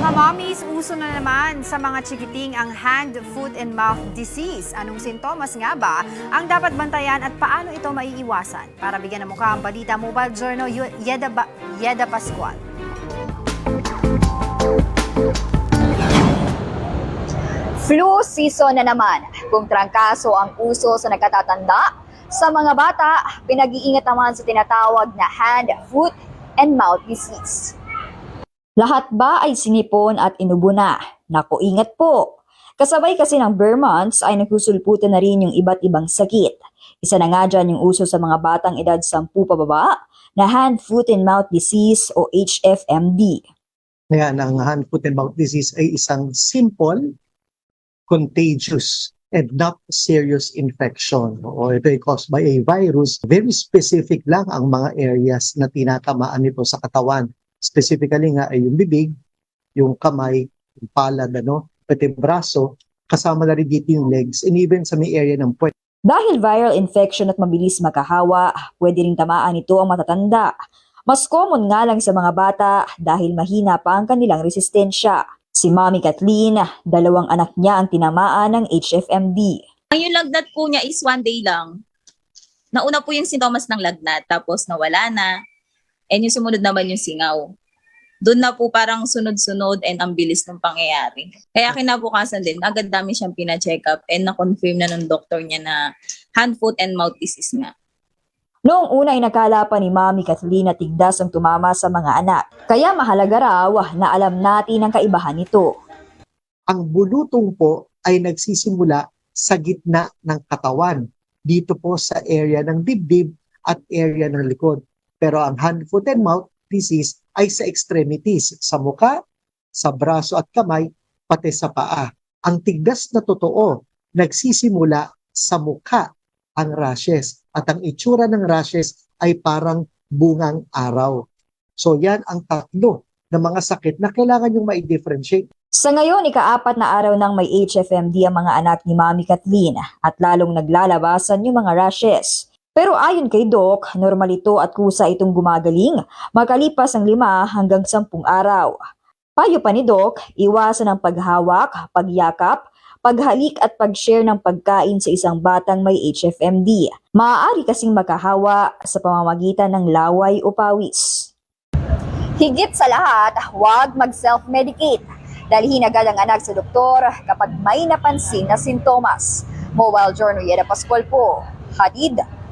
Mga mommies, uso na naman sa mga chikiting ang hand, foot, and mouth disease. Anong sintomas nga ba ang dapat bantayan at paano ito maiiwasan? Para bigyan ng mukha ang balita, Mobile Journal Yeda, ba- Yeda Pascual. Flu season na naman. Kung trangkaso ang uso sa nagkatatanda, sa mga bata, pinag-iingat naman sa tinatawag na hand, foot, and mouth disease. Lahat ba ay sinipon at inubo na? Naku, ingat po! Kasabay kasi ng bare months ay nagsusulputan na rin yung iba't ibang sakit. Isa na nga dyan yung uso sa mga batang edad 10 pababa na hand, foot, and mouth disease o HFMD. Kaya ang hand, foot, and mouth disease ay isang simple, contagious, and not serious infection. O ito ay caused by a virus. Very specific lang ang mga areas na tinatamaan nito sa katawan. Specifically nga ay yung bibig, yung kamay, yung palad, ano, pati yung braso, kasama na rin dito yung legs, and even sa may area ng puwet. Dahil viral infection at mabilis makahawa, pwede ring tamaan ito ang matatanda. Mas common nga lang sa mga bata dahil mahina pa ang kanilang resistensya. Si Mami Kathleen, dalawang anak niya ang tinamaan ng HFMD. Ang yung lagnat po niya is one day lang. Nauna po yung sintomas ng lagnat, tapos nawala na. And yung sumunod naman yung singaw. Doon na po parang sunod-sunod and ang bilis ng pangyayari. Kaya kinabukasan din, agad dami siyang pina-check up and na-confirm na ng doktor niya na hand, foot, and mouth disease nga. Noong una ay nakala pa ni Mami Kathleen na tigdas ang tumama sa mga anak. Kaya mahalaga raw na alam natin ang kaibahan nito. Ang bulutong po ay nagsisimula sa gitna ng katawan. Dito po sa area ng dibdib at area ng likod. Pero ang hand, foot, and mouth disease ay sa extremities, sa muka, sa braso at kamay, pati sa paa. Ang tigdas na totoo, nagsisimula sa muka ang rashes. At ang itsura ng rashes ay parang bungang araw. So yan ang tatlo na mga sakit na kailangan yung ma-differentiate. Sa ngayon, ikaapat na araw nang may HFMD ang mga anak ni Mami Kathleen at lalong naglalabasan yung mga rashes. Pero ayon kay Doc, normal ito at kusa itong gumagaling makalipas ang lima hanggang sampung araw. Payo pa ni Doc, iwasan ang paghawak, pagyakap, paghalik at pag-share ng pagkain sa isang batang may HFMD. Maaari kasing makahawa sa pamamagitan ng laway o pawis. Higit sa lahat, huwag mag-self-medicate. Dalhin agad ang anak sa doktor kapag may napansin na sintomas. Mobile Journal Yeda Pascual po. Hadid